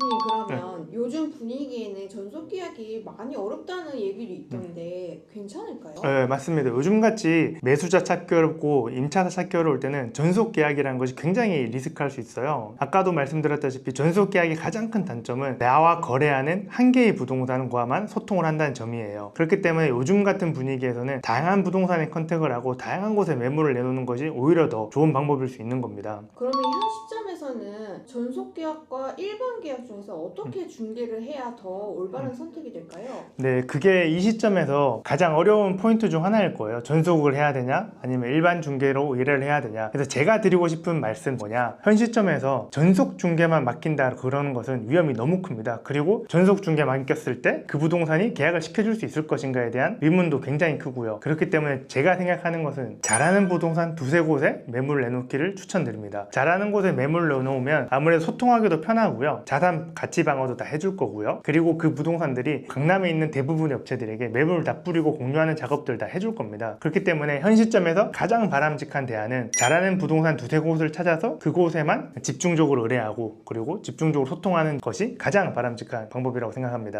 대표님 그러면 요즘 분위기에는 전속 계약이 많이 어렵다는 얘기도 있던데 괜찮을까요? 네, 맞습니다. 요즘같이 매수자 찾기 어렵고 임차사 찾기 어려울 때는 전속 계약이라는 것이 굉장히 리스크할 수 있어요. 아까도 말씀드렸다시피 전속 계약의 가장 큰 단점은 나와 거래하는 한 개의 부동산과만 소통을 한다는 점이에요. 그렇기 때문에 요즘 같은 분위기에서는 다양한 부동산에 컨택을 하고 다양한 곳에 매물을 내놓는 것이 오히려 더 좋은 방법일 수 있는 겁니다. 그러면 현 시점에 서는 전속 계약과 일반 계약 중에서 어떻게 중개를 해야 더 올바른 선택이 될까요? 네, 그게 이 시점에서 가장 어려운 포인트 중 하나일 거예요. 전속을 해야 되냐, 아니면 일반 중개로 의뢰를 해야 되냐. 그래서 제가 드리고 싶은 말씀 뭐냐, 현 시점에서 전속 중개만 맡긴다 그러는 것은 위험이 너무 큽니다. 그리고 전속 중개 맡겼을 때 그 부동산이 계약을 시켜줄 수 있을 것인가에 대한 의문도 굉장히 크고요. 그렇기 때문에 제가 생각하는 것은 잘하는 부동산 두세 곳에 매물을 내놓기를 추천드립니다. 잘하는 곳에 매물을 내놓으면 아무래도 소통하기도 편하고요. 자산 가치 방어도 다 해줄 거고요. 그리고 그 부동산들이 강남에 있는 대부분의 업체들에게 매물을 다 뿌리고 공유하는 작업들 다 해줄 겁니다. 그렇기 때문에 현 시점에서 가장 바람직한 대안은 잘하는 부동산 두세 곳을 찾아서 그곳에만 집중적으로 의뢰하고 그리고 집중적으로 소통하는 것이 가장 바람직한 방법이라고 생각합니다.